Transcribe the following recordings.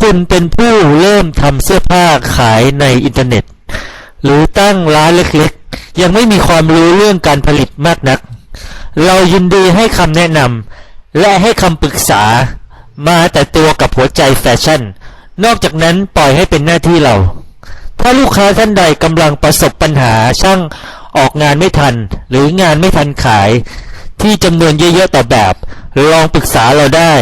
คุณเป็นผู้เริ่มทำเสื้อผ้าขายในอินเทอร์เน็ต หรือตั้งร้านเล็กๆ ยังไม่มีความรู้เรื่องการผลิตมากนัก เรายินดีให้คำแนะนำและให้คำปรึกษามาแต่ตัวกับหัวใจแฟชั่น นอกจากนั้นปล่อยให้เป็นหน้าที่เรา ถ้าลูกค้าท่านใดกำลังประสบปัญหาช่างออกงานไม่ทัน หรืองานไม่ทันขาย ที่จำนวนเยอะๆต่อแบบ ลองปรึกษาเราได้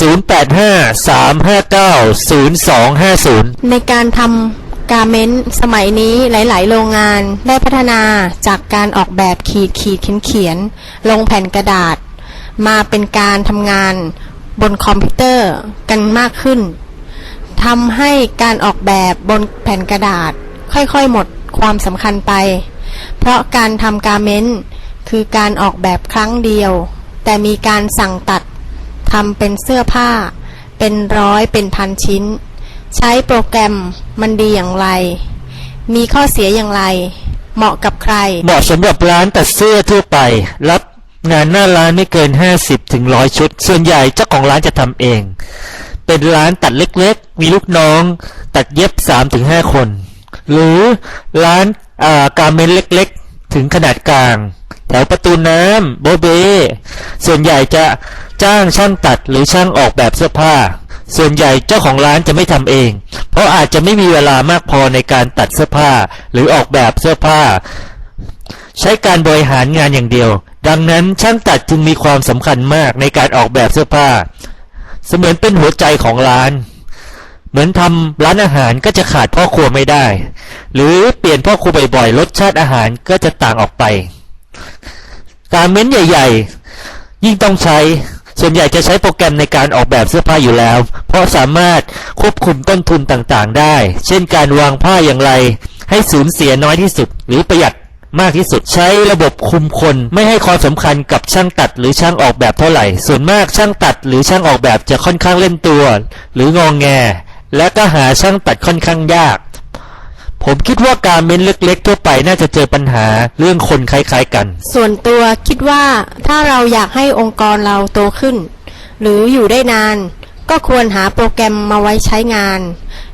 0853590250 ในการทำการเมนสมัยนี้หลาย ๆ โรงงานได้พัฒนาจากการออกแบบขีดขีดเขียนเขียน ลงแผ่นกระดาษ มาเป็นการทำงานบนคอมพิวเตอร์กันมากขึ้นทำให้การออกแบบบนแผ่นกระดาษ ค่อยๆ หมดความสำคัญไป เพราะการทำการเมนคือการออกแบบครั้งเดียว แต่มีการสั่งตัด ทำเป็นเสื้อผ้า เป็นร้อยเป็นพันชิ้น ใช้โปรแกรมมันดีอย่างไร มีข้อเสียอย่างไร เหมาะกับใคร เหมาะสำหรับร้านตัดเสื้อทั่วไป รับงานหน้าร้านไม่เกิน 50ถึง100ชุด ส่วนใหญ่เจ้าของร้านจะทำเอง เป็นร้านตัดเล็กๆ มีลูกน้อง ตัดเย็บ3ถึงคน หรือร้านาการเมนเล็กๆ ถึงขนาดกลาง แถวประตูน้ำโบเบ ส่วนใหญ่จะ จ้างช่างตัดหรือช่างออกแบบเสื้อผ้า ส่วนใหญ่เจ้าของร้านจะไม่ทำเอง เพราะอาจจะไม่มีเวลามากพอในการตัดเสื้อผ้าหรือออกแบบเสื้อผ้า ใช้การบริหารงานอย่างเดียว ดังนั้นช่างตัดจึงมีความสำคัญมากในการออกแบบเสื้อผ้า เสมือนเป็นหัวใจของร้าน เหมือนทำร้านอาหารก็จะขาดพ่อครัวไม่ได้ หรือเปลี่ยนพ่อครัวบ่อยๆรสชาติอาหารก็จะต่างออกไป การเม้นใหญ่ ๆ ยิ่งต้องใช้ ส่วนใหญ่จะใช้โปรแกรมในการออกแบบเสื้อผ้าอยู่แล้ว เพราะสามารถควบคุมต้นทุนต่างๆ ได้ เช่นการวางผ้าอย่างไร ให้สูญเสียน้อยที่สุด หรือประหยัดมากที่สุดใช้ระบบคุมคนไม่ให้ความสำคัญกับช่างตัดหรือช่างออกแบบเท่าไหร่ ส่วนมากช่างตัดหรือช่างออกแบบจะค่อนข้างเล่นตัว หรืององแง และก็หาช่างตัดค่อนข้างยาก ผมคิดว่าการเม้นเล็กๆทั่วไปน่าจะเจอปัญหาเรื่องคนคล้ายๆกัน ส่วนตัวคิดว่าถ้าเราอยากให้องค์กรเราโตขึ้น หรืออยู่ได้นาน ก็ควรหาโปรแกรมมาไว้ใช้งาน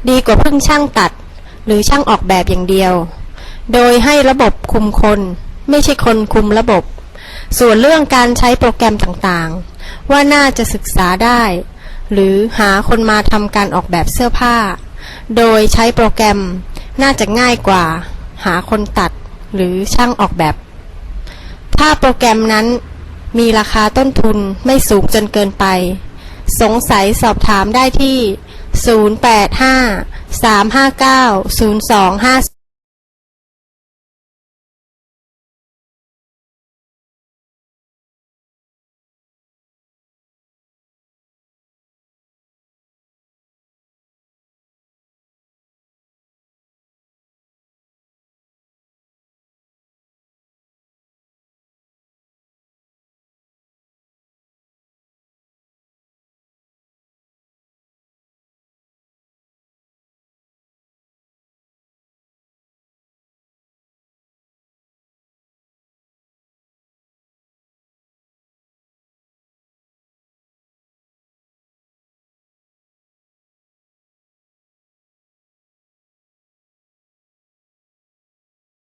ดีกว่าเพิ่งช่างตัด หรือช่างออกแบบอย่างเดียว โดยให้ระบบคุมคน ไม่ใช่คนคุมระบบ ส่วนเรื่องการใช้โปรแกรมต่างๆ ว่าน่าจะศึกษาได้ หรือหาคนมาทำการออกแบบเสื้อผ้า โดยใช้โปรแกรม น่าจะง่ายกว่า หาคนตัดหรือช่างออกแบบ ถ้าโปรแกรมนั้นมีราคาต้นทุนไม่สูงจนเกินไป สงสัยสอบถามได้ที่ 085 359 0250